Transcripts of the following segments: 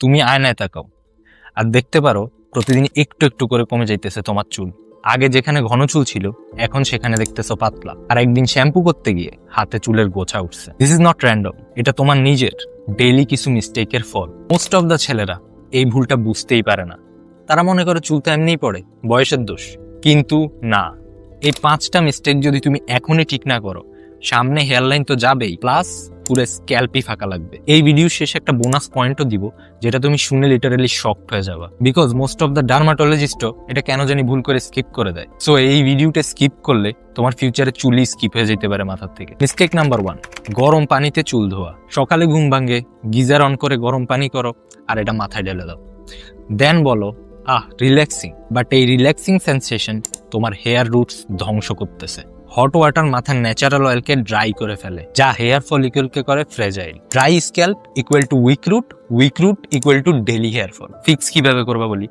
তুমি আয়নায় তাকাও আর দেখতে পারো প্রতিদিন একটু একটু করে কমে যাইতেছে তোমার চুল। আগে যেখানে ঘন চুল ছিল, এখন সেখানে দেখতেছো পাতলা। আর একদিন শ্যাম্পু করতে গিয়ে হাতে চুলের গোছা উঠছে। দিস ইজ নট র্যান্ডম এটা তোমার নিজের। ডেইলি কিছু মিস্টেকের ফল। মোস্ট অফ দ্য ছেলেরা এই ভুলটা বুঝতেই পারে না। তারা মনে করে চুল তো এমনিই পড়ে, বয়সের দোষ। কিন্তু না, এই পাঁচটা মিস্টেক যদি তুমি এখনই ঠিক না করো, সামনে হেয়ারলাইন তো যাবেই। প্লাস পুরো স্ক্যাল্পই ফাঁকা লাগবে। এই ভিডিও শেষে একটা বোনাস পয়েন্টও দিব, যেটা তুমি শুনে লিটারালি শকড হয়ে যাবা। বিকজ মোস্ট অফ দ্য ডার্মাটোলজিস্টও এটা কেন জানি ভুল করে স্কিপ করে দেয়। সো এই ভিডিওটা স্কিপ করলে তোমার ফিউচারে চুলই স্কিপ হয়ে যেতে পারে মাথার থেকে। মিস্টেক নাম্বার ওয়ান গরম পানিতে চুল ধোয়া। সকালে ঘুম ভাঙ্গে গিজার অন করে গরম পানি করো, আর এটা মাথায় ঢেলে দাও। দেন বলো, আহ রিল্যাক্সিং বাট এই রিল্যাক্সিং সেন্সেশন তোমার হেয়ার রুটস ধ্বংস করতেছে। হট ওয়াটার মাথার ন্যাচারাল অয়েলকে ড্রাই করে ফেলে, যা হেয়ার ফলিকুলকে করে fragile. Dry scalp equal to week root week root equal to daily hair fall fix কীভাবে করবা বলি?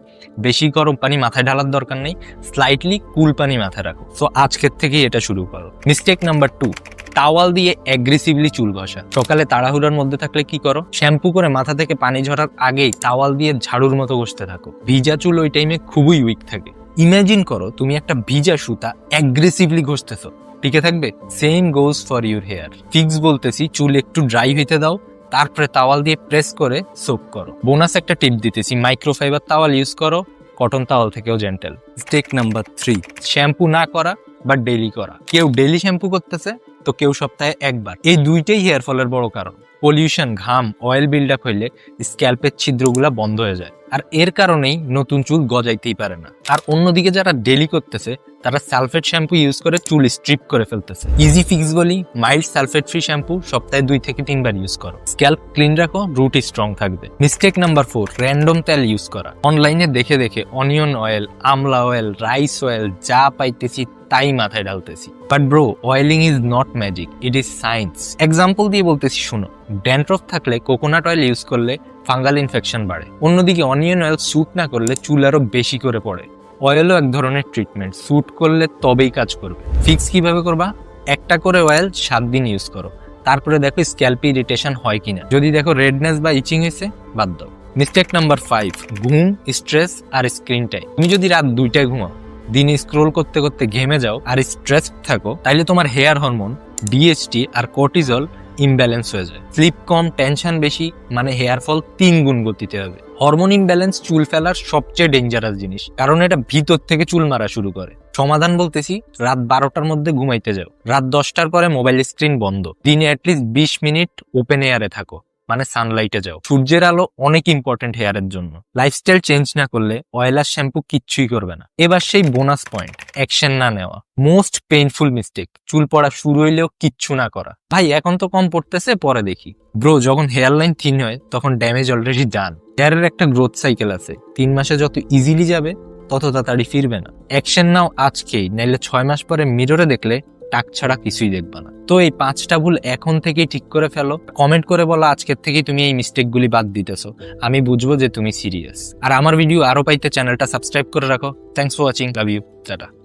বেশি গরম পানি মাথায় ঢালার দরকার নেই স্লাইটলি কুল পানি মাথায় রাখো। সো আজকের থেকেই এটা শুরু করো। মিস্টেক নাম্বার টু টাওয়াল দিয়ে অ্যাগ্রেসিভলি চুল ঘষা। সকালে তাড়াহুড়ার মধ্যে থাকলে কি করো? শ্যাম্পু করে মাথা থেকে পানি ঝরার আগেই টাওয়াল দিয়ে ঝাড়ুর মতো ঘষতে থাকো। ভিজা চুল ওই টাইমে খুবই উইক থাকে। ইমাজিন করো তুমি একটা ভিজা সুতা অ্যাগ্রেসিভলি ঘষতেছো। টিকে থাকবে? Same goes for your hair fix বলতেছি, চুল একটু ড্রাই হইতে দাও, তারপরে তাওয়াল দিয়ে প্রেস করে সোপ করো। বোনাস একটা টিপ দিতেছি মাইক্রোফাইবার তাওয়াল ইউজ করো কটন তাওয়াল থেকেও gentle stake number three shampoo না করা বা ডেলি করা। কেউ ডেলি শ্যাম্পু করতেছে, তো কেউ সপ্তাহে একবার। এই দুইটাই হেয়ার ফলের বড় কারণ। পলিউশন, ঘাম অয়েল বিল্ড আপ হইলে স্ক্যাল্পের ছিদ্রগুলা বন্ধ হয়ে যায়। আর এর কারণেই নতুন চুল গজাইতেই পারে না। আর অন্যদিকে যারা ডেলি করতেছে, তারা সালফেট শ্যাম্পু ইউজ করে চুল স্ট্রিপ করে ফেলতেছে। ইজি ফিক্স বলি মাইল্ড সালফেট ফ্রি শ্যাম্পু সপ্তাহে দুই থেকে তিনবার ইউজ করো। স্ক্যাল্প ক্লিন রাখো রুট স্ট্রং থাকবে। মিস্টেক নাম্বার ফোর র্যান্ডম তেল ইউজ করা। অনলাইনে দেখে দেখে onion oil amla oil rice oil যা পাইতেছি তাই মাথায় ঢালতেছি। But bro oiling is not magic it is science example দিয়ে বলতেছি, শুনো। ড্যান্ড্রফ থাকলে কোকোনাট অয়েল ইউজ করলে ফাঙ্গাল ইনফেকশন বাড়ে। অন্যদিকে অনিয়ন অয়েল স্যুট না করলে চুল আরও বেশি করে পড়ে। অয়েলও এক ধরনের ট্রিটমেন্ট, স্যুট করলে তবেই কাজ করবে। ফিক্স কীভাবে করবা? একটা করে অয়েল সাত দিন ইউজ করো। তারপরে দেখো স্ক্যাল্পি ইরিটেশন হয় কিনা। যদি দেখো রেডনেস বা ইচিং হয়েছে, বাদ দাও। মিস্টেক নাম্বার ফাইভ, ঘুম, স্ট্রেস আর স্ক্রিন টাইম। তুমি যদি রাত দুইটায় ঘুমাও, দিনে স্ক্রোল করতে করতে ঘেমে যাও আর স্ট্রেস থাকো, তাইলে তোমার হেয়ার হরমোন ডিএসটি আর কর্টিজল ইমব্যালেন্স হয়ে যায়। স্লিপ কম টেনশন বেশি মানে হেয়ার ফল তিন গুণ গতিতে হবে। হরমোন ইমব্যালেন্স চুল ফেলার সবচেয়ে ডেঞ্জারাস জিনিস, কারণ এটা ভিতর থেকে চুল মারা শুরু করে। সমাধান বলতেছি, রাত বারোটার মধ্যে ঘুমাইতে যাও। রাত দশটার পরে মোবাইল স্ক্রিন বন্ধ। দিনে অ্যাটলিস্ট বিশ মিনিট ওপেন এয়ারে থাকো। মানে সানলাইটে যাও। সূর্যের আলো অনেক ইম্পর্টেন্ট হেয়ারের জন্য। লাইফস্টাইল চেঞ্জ না করলে অয়েল আর শ্যাম্পু কিচ্ছুই করবে না। এবার সেই বোনাস পয়েন্ট অ্যাকশন না নেওয়া। মোস্ট পেইনফুল মিস্টেক চুল পড়া শুরু হইলেও কিচ্ছু না করা। ভাই, এখন তো কম পড়তেছে, পরে দেখি। ব্রো যখন হেয়ার লাইন থিন হয়, তখন ড্যামেজ অলরেডি ডান হেয়ারের একটা গ্রোথ সাইকেল আছে। তিন মাসে যত ইজিলি যাবে, তত তাড়াতাড়ি ফিরবে না। অ্যাকশন নাও আজকেই, নাইলে ছয় মাস পরে মিররে দেখলে টাক ছাড়া কিছুই দেখবা না। তো এই পাঁচটা ভুল এখন থেকেই ঠিক করে ফেলো। কমেন্ট করে বলো, আজকের থেকেই তুমি এই মিস্টেকগুলি বাদ দিতেছো। আমি বুঝব যে তুমি সিরিয়াস আর আমার ভিডিও আরও পাইতে চ্যানেলটা সাবস্ক্রাইব করে রাখো। Thanks for watching love you tata.